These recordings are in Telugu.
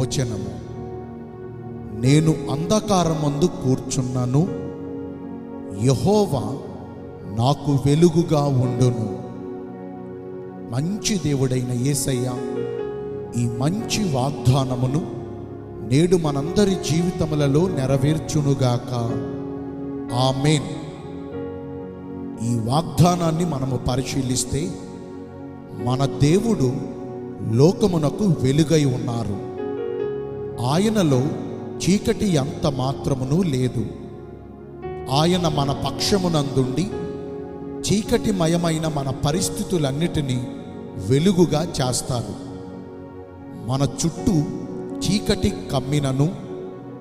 వచనము. నేను అంధకారమందు కూర్చున్నాను. యహోవా నాకు వెలుగుగా ఉండును. మంచి దేవుడైన యేసయ్య ఈ మంచి వాగ్దానమును నేడు మనందరి జీవితములలో నెరవేర్చునుగాక. ఆమెన్. ఈ వాగ్దానాన్ని మనము పరిశీలిస్తే మన దేవుడు లోకమునకు వెలుగై ఉన్నారు. ఆయనలో చీకటి ఎంత మాత్రమును లేదు. ఆయన మన పక్షమునందుండి చీకటిమయమైన మన పరిస్థితులన్నిటినీ వెలుగుగా చేస్తారు మన చుట్టూ చీకటి కమ్మినను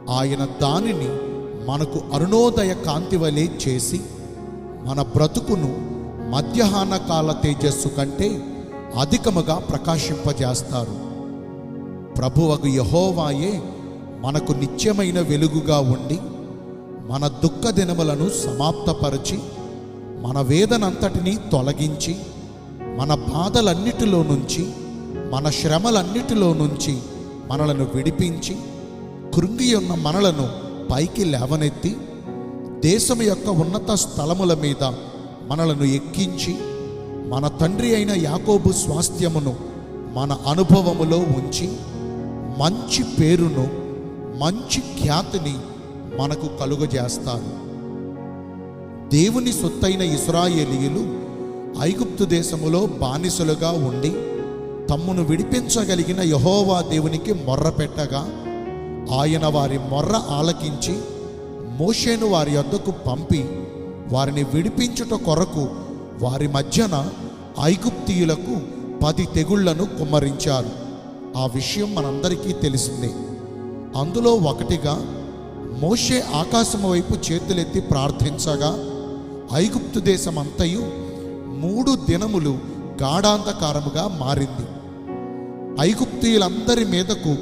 ఆయన దానిని మనకు అరుణోదయ కాంతి వలె చేసి మన బ్రతుకును మధ్యాహ్న కాల తేజస్సు కంటే అధికముగా ప్రకాశింపజేస్తారు ప్రభువకు యహోవాయే మనకు నిత్యమైన వెలుగుగా ఉండి మన దుఃఖ దినములను సమాప్తపరిచి మన వేదనంతటినీ తొలగించి మన బాధలన్నిటిలో నుంచి మన శ్రమలన్నిటిలో నుంచి మనలను విడిపించి కృంగి ఉన్న మనలను పైకి లేవనెత్తి దేశం యొక్క ఉన్నత స్థలముల మీద మనలను ఎక్కించి మన తండ్రి అయిన యాకోబు స్వాస్థ్యమును మన అనుభవములో ఉంచి మంచి పేరును మంచి ఖ్యాతిని మనకు కలుగజేస్తారు దేవుని సొత్తైన ఇస్రాయేలీయులు ఐగుప్తు దేశములో బానిసలుగా ఉండి తమ్మును విడిపించగలిగిన యహోవా దేవునికి మొర్ర పెట్టగా ఆయన వారి మొర్ర ఆలకించి మోషేను వారి వద్దకు పంపి వారిని విడిపించుట కొరకు వారి మధ్యన ఐగుప్తీయులకు పది తెగుళ్ళను కుమ్మరించారు. ఆ విషయం మనందరికీ తెలిసిందే. అందులో ఒకటిగా మోషే ఆకాశము వైపు చేతులెత్తి ప్రార్థించగా ఐగుప్తు దేశమంతయు మూడు దినములు గాఢాంధకారముగా మారింది. ఐగుప్తీయులందరి మీదకు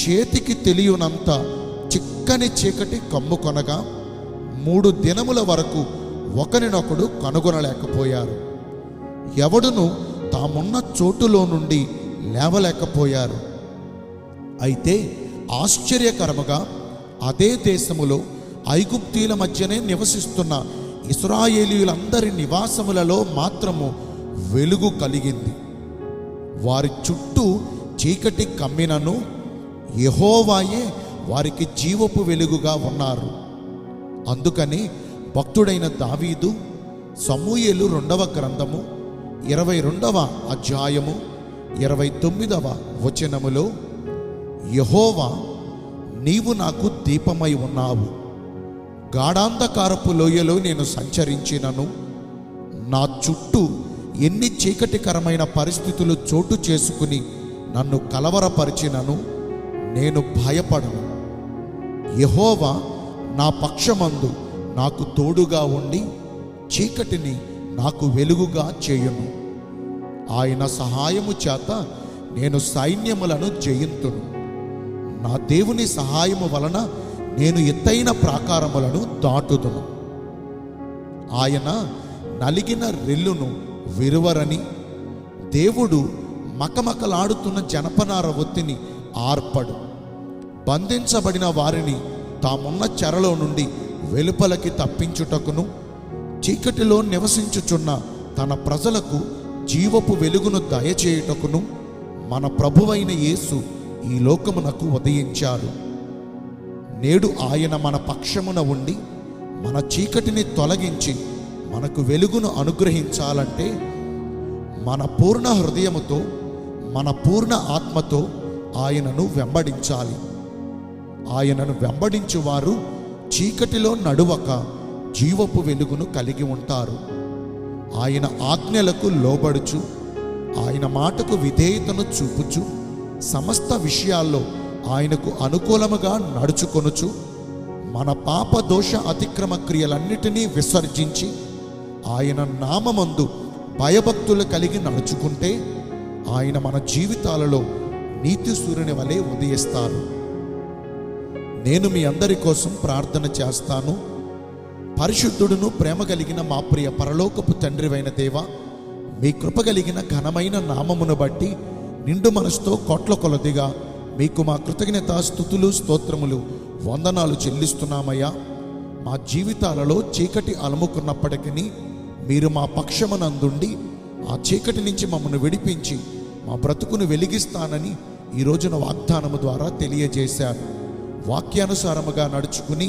చేతికి తెలియనంత చిక్కని చీకటి కమ్ముకొనగా మూడు దినముల వరకు ఒకరినొకడు కనుగొనలేకపోయారు. ఎవడును తామున్న చోటులో నుండి లేవలేకపోయారు. అయితే ఆశ్చర్యకరముగా అదే దేశములో ఐగుప్తీల మధ్యనే నివసిస్తున్న ఇస్రాయేలీయులందరి నివాసములలో మాత్రము వెలుగు కలిగింది. వారి చుట్టూ చీకటి కమ్మినను యహోవాయే వారికి జీవపు వెలుగుగా ఉన్నారు. అందుకని భక్తుడైన దావీదు సమూయేలు రెండవ గ్రంథము ఇరవై రెండవ అధ్యాయము ఇరవై తొమ్మిదవ వచనములో యహోవా నీవు నాకు దీపమై ఉన్నావు. గాఢాంధకారపు లోయలో నేను సంచరించినను. నా చుట్టూ ఎన్ని చీకటికరమైన పరిస్థితులు చోటు చేసుకుని నన్ను కలవరపరిచినను నేను భయపడను. యహోవా నా పక్షమందు నాకు తోడుగా ఉండి చీకటిని నాకు వెలుగుగా చేయును. ఆయన సహాయము చేత నేను సైన్యములను జయింతును. నా దేవుని సహాయము వలన నేను ఎత్తైన ప్రాకారములను దాటుదును. ఆయన నలిగిన రెల్లును విరువరని దేవుడు మకమకలాడుతున్న జనపనార ఒత్తిని ఆర్పడు. బంధించబడిన వారిని తామున్న చెరలో నుండి వెలుపలకి తప్పించుటకును చీకటిలో నివసించుచున్న తన ప్రజలకు జీవపు వెలుగును దయచేయుటకును మన ప్రభువైన యేసు ఈ లోకమునకు ఉదయించారు నేడు ఆయన మన పక్షమున ఉండి మన చీకటిని తొలగించి మనకు వెలుగును అనుగ్రహించాలంటే మన పూర్ణ హృదయముతో మన పూర్ణ ఆత్మతో ఆయనను వెంబడించాలి. ఆయనను వెంబడించువారు చీకటిలో నడువక జీవపు వెలుగును కలిగి ఉంటారు. ఆయన ఆజ్ఞలకు లోబడుచు ఆయన మాటకు విధేయతను చూపుచు సమస్త విషయాల్లో ఆయనకు అనుకూలముగా నడుచుకొనుచు మన పాప దోష అతిక్రమ క్రియలన్నిటినీ విసర్జించి ఆయన నామమందు భయభక్తులు కలిగి నడుచుకుంటే ఆయన మన జీవితాలలో నీతి సూర్యుని వలె ఉదయిస్తారు నేను మీ అందరి కోసం ప్రార్థన చేస్తాను. పరిశుద్ధుడును ప్రేమ కలిగిన మా ప్రియ పరలోకపు తండ్రివైన దేవ మీ కృప కలిగిన ఘనమైన నామమును బట్టి నిండు మనసుతో కోట్ల కొలదిగా మీకు మా కృతజ్ఞత స్థుతులు స్తోత్రములు వందనాలు చెల్లిస్తున్నామయ్యా. మా జీవితాలలో చీకటి అలముకున్నప్పటికీ మీరు మా పక్షమునందుండి ఆ చీకటి నుంచి మమ్మల్ని విడిపించి మా బ్రతుకును వెలిగిస్తానని ఈ రోజున వాగ్దానము ద్వారా తెలియజేశారు. వాక్యానుసారముగా నడుచుకుని